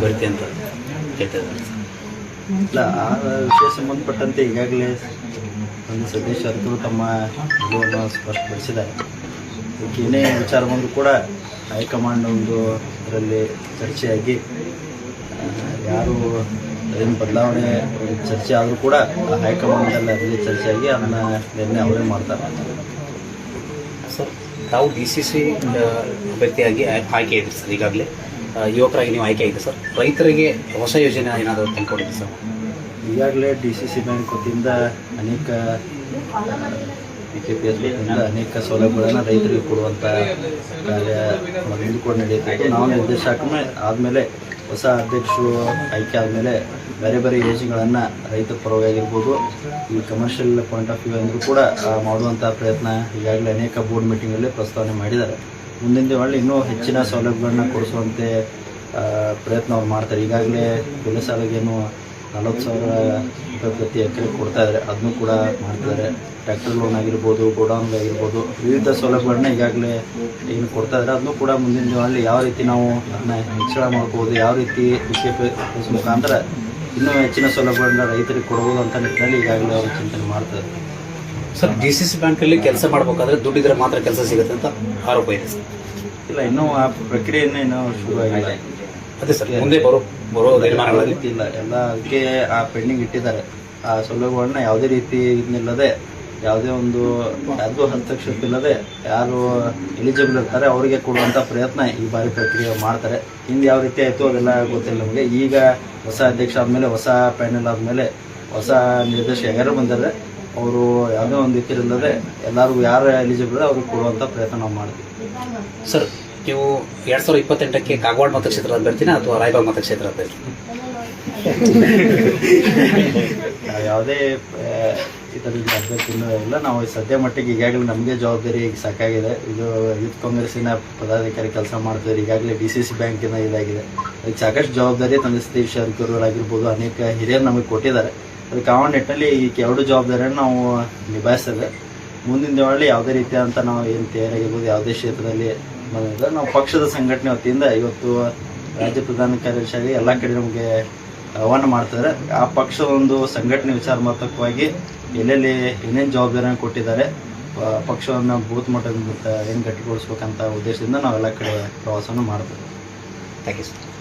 ಬರುತ್ತೆ ಅಂತ ಹೇಳ್ತಾ ಇದ್ದಾರೆ ಇಲ್ಲ ಆ ವಿಷಯ ಸಂಬಂಧಪಟ್ಟಂತೆ ಈಗಾಗಲೇ ಒಂದು ಅವರು ತಮ್ಮ ನಿಲುವನ್ನು ಸ್ಪಷ್ಟಪಡಿಸಿದ್ದಾರೆ. ಏನೇ ವಿಚಾರ ಬಂದರೂ ಕೂಡ ಹೈಕಮಾಂಡ್ ಒಂದು ಅದರಲ್ಲಿ ಚರ್ಚೆಯಾಗಿ ಯಾರು ಏನು ಬದಲಾವಣೆ ಚರ್ಚೆ ಆದರೂ ಕೂಡ ಆ ಹೈಕಮಾಂಡಲ್ಲಿ ಅದರಲ್ಲಿ ಚರ್ಚೆಯಾಗಿ ಅದನ್ನ ನಿರ್ಣಯ ಅವರೇ ಮಾಡ್ತಾರೆ. ಸರ್ ತಾವು ಡಿ ಸಿ ಸಿ ಅಭ್ಯರ್ಥಿಯಾಗಿ ಆಯ್- ಆಯ್ಕೆ ಇದ್ರಿ ಸರ್ ಈಗಾಗಲೇ? ಯುವಕರಾಗಿ ನೀವು ಆಯ್ಕೆ ಆಗಿದೆ ಸರ್? ರೈತರಿಗೆ ಹೊಸ ಯೋಜನೆ ಏನಾದರೂ ತಂದುಕೊಡಿದೆ ಸರ್? ಈಗಾಗಲೇ ಡಿ ಸಿ ಸಿ ಬ್ಯಾಂಕ್ ವತಿಯಿಂದ ಅನೇಕ ಅನೇಕ ಸೌಲಭ್ಯಗಳನ್ನು ರೈತರಿಗೆ ಕೊಡುವಂಥ ಕಾರ್ಯ ಮೊದಲು ಕೂಡ ನಡೆಯುತ್ತೆ ನಾವು ನಿರ್ದೇಶಕ ಆದಮೇಲೆ ಹೊಸ ಅಧ್ಯಕ್ಷರು ಆಯ್ಕೆ ಆದಮೇಲೆ ಬೇರೆ ಬೇರೆ ಯೋಜನೆಗಳನ್ನು ರೈತರ ಪರವಾಗಿರ್ಬೋದು ಈ ಕಮರ್ಷಿಯಲ್ ಪಾಯಿಂಟ್ ಆಫ್ ವ್ಯೂ ಅಂದರೂ ಕೂಡ ಮಾಡುವಂಥ ಪ್ರಯತ್ನ ಈಗಾಗಲೇ ಅನೇಕ ಬೋರ್ಡ್ ಮೀಟಿಂಗಲ್ಲಿ ಪ್ರಸ್ತಾವನೆ ಮಾಡಿದ್ದಾರೆ. ಮುಂದಿನ ದಿನಗಳಲ್ಲಿ ಇನ್ನೂ ಹೆಚ್ಚಿನ ಸೌಲಭ್ಯಗಳನ್ನ ಕೊಡಿಸುವಂತೆ ಪ್ರಯತ್ನ ಅವ್ರು ಮಾಡ್ತಾರೆ. ಈಗಾಗಲೇ ಬೆಳೆ ಸಾಲಗೇನು ನಲವತ್ತು ಸಾವಿರ ರೂಪಾಯಿ ಪ್ರತಿ ಎಕರೆ ಕೊಡ್ತಾ ಇದ್ದಾರೆ ಅದನ್ನು ಕೂಡ ಮಾಡ್ತಿದ್ದಾರೆ. ಟ್ರ್ಯಾಕ್ಟರ್ ಲೋನ್ ಆಗಿರ್ಬೋದು, ಗೋಡೌನ್ ಆಗಿರ್ಬೋದು, ವಿವಿಧ ಸೌಲಭ್ಯಗಳನ್ನ ಈಗಾಗಲೇ ಏನು ಕೊಡ್ತಾ ಇದ್ದಾರೆ ಅದನ್ನು ಕೂಡ ಮುಂದಿನ ದಿನಗಳಲ್ಲಿ ಯಾವ ರೀತಿ ನಾವು ಅದನ್ನ ಹೆಚ್ಚಳ ಮಾಡ್ಬೋದು, ಯಾವ ರೀತಿ ಕೃಷಿ ಮುಖಾಂತರ ಇನ್ನೂ ಹೆಚ್ಚಿನ ಸೌಲಭ್ಯಗಳನ್ನ ರೈತರಿಗೆ ಕೊಡ್ಬೋದು ಅಂತ ನಿಟ್ಟಿನಲ್ಲಿ ಈಗಾಗಲೇ ಅವರು ಚಿಂತನೆ ಮಾಡ್ತಾರೆ ಸರ್ ಡಿ ಸಿ ಸಿ ಬ್ಯಾಂಕಲ್ಲಿ ಕೆಲಸ ಮಾಡಬೇಕಾದ್ರೆ ದುಡ್ಡಿದ್ರೆ ಮಾತ್ರ ಕೆಲಸ ಸಿಗುತ್ತೆ ಅಂತ ಆರೋಪ ಇದೆ. ಸರ್ ಇಲ್ಲ ಇನ್ನೂ ಆ ಪ್ರಕ್ರಿಯೆನೇ ಇನ್ನೂ ಶುರುವಾಗಿಲ್ಲ. ಅದೇ ಸರ್ ಮುಂದೆ ಬರೋ ಬರೋ ಇಲ್ಲ ಎಲ್ಲ ಅದಕ್ಕೆ ಆ ಪೆಂಡಿಂಗ್ ಇಟ್ಟಿದ್ದಾರೆ. ಆ ಸೌಲಭ್ಯಗಳನ್ನ ಯಾವುದೇ ರೀತಿ ಇದನ್ನಿಲ್ಲದೆ ಯಾವುದೇ ಒಂದು ಯಾವುದೂ ಹಸ್ತಕ್ಷೇಪ ಇಲ್ಲದೆ ಯಾರು ಎಲಿಜಿಬಲ್ ಇರ್ತಾರೆ ಅವರಿಗೆ ಕೊಡುವಂಥ ಪ್ರಯತ್ನ ಈ ಬಾರಿ ಪ್ರಕ್ರಿಯೆ ಮಾಡ್ತಾರೆ. ಹಿಂದೆ ಯಾವ ರೀತಿ ಆಯಿತು ಅದೆಲ್ಲ ಗೊತ್ತಿಲ್ಲ ನಮಗೆ. ಈಗ ಹೊಸ ಅಧ್ಯಕ್ಷ ಆದಮೇಲೆ ಹೊಸ ಪ್ಯಾನೆಲ್ ಆದಮೇಲೆ ಹೊಸ ನಿರ್ದೇಶಕ ಯಾರು ಬಂದರೆ ಅವರು ಯಾವುದೇ ಒಂದು ಇಲ್ಲದೆ ಎಲ್ಲರಿಗೂ ಯಾರು ಎಲಿಜಿಬಲ್ ಅವ್ರಿಗೆ ಕೊಡುವಂಥ ಪ್ರಯತ್ನ ನಾವು ಮಾಡ್ತೀವಿ. ಸರ್ ನೀವು ಎರಡು ಸಾವಿರದ ಇಪ್ಪತ್ತೆಂಟಕ್ಕೆ ಕಾಗವಾಡ ಮತಕ್ಷೇತ್ರ ಅಭ್ಯರ್ಥಿನ ಅಥವಾ ರಾಯಬಾಗ್ ಮತಕ್ಷೇತ್ರ ಅಭ್ಯರ್ಥಿ ನಾವು ಯಾವುದೇ ಇದರಲ್ಲಿ ಅಭ್ಯರ್ಥಿ ಅಭ್ಯರ್ಥಿನೂ ಇಲ್ಲ. ನಾವು ಸದ್ಯ ಮಟ್ಟಿಗೆ ಈಗಾಗಲೇ ನಮಗೆ ಜವಾಬ್ದಾರಿ ಈಗ ಸಾಕಾಗಿದೆ. ಇದು ಯೂತ್ ಕಾಂಗ್ರೆಸ್ಸಿನ ಪದಾಧಿಕಾರಿ ಕೆಲಸ ಮಾಡ್ತಿದ್ದಾರೆ. ಈಗಾಗಲೇ ಡಿ ಸಿ ಸಿ ಬ್ಯಾಂಕಿನ ಇದಾಗಿದೆ. ಅದಕ್ಕೆ ಸಾಕಷ್ಟು ಜವಾಬ್ದಾರಿ ತಂದೆ ಸತೀಶ್ ಆಗಿರ್ಬೋದು ಅನೇಕ ಹಿರಿಯರು ನಮಗೆ ಕೊಟ್ಟಿದ್ದಾರೆ. ಅದಕ್ಕೆ ಆ ನಿಟ್ಟಿನಲ್ಲಿ ಈ ಎರಡು ಜವಾಬ್ದಾರಿಯನ್ನು ನಾವು ನಿಭಾಯಿಸ್ತೇವೆ. ಮುಂದಿನ ದಿನಗಳಲ್ಲಿ ಯಾವುದೇ ರೀತಿಯಾದಂಥ ನಾವು ಏನು ತಯಾರಾಗಿರ್ಬೋದು, ಯಾವುದೇ ಕ್ಷೇತ್ರದಲ್ಲಿ ಬಂದಿದ್ದರೆ ನಾವು ಪಕ್ಷದ ಸಂಘಟನೆ ವತಿಯಿಂದ ಇವತ್ತು ರಾಜ್ಯ ಪ್ರಧಾನ ಕಾರ್ಯದರ್ಶಿಯಾಗಿ ಎಲ್ಲ ಕಡೆ ನಮಗೆ ಆಹ್ವಾನ ಮಾಡ್ತಾರೆ ಆ ಪಕ್ಷದ ಒಂದು ಸಂಘಟನೆ ವಿಚಾರಮಾತ್ಮಕವಾಗಿ ಎಲ್ಲೆಲ್ಲಿ ಏನೇನು ಜವಾಬ್ದಾರಿಯನ್ನು ಕೊಟ್ಟಿದ್ದಾರೆ ಪಕ್ಷವನ್ನು ಬೂತ್ ಮಟ್ಟದಿಂದ ಏನು ಗಟ್ಟಿಗೊಳಿಸ್ಬೇಕಂತ ಉದ್ದೇಶದಿಂದ ನಾವೆಲ್ಲ ಕಡೆ ಪ್ರವಾಸವನ್ನು ಮಾಡ್ತೇವೆ. Thank you sir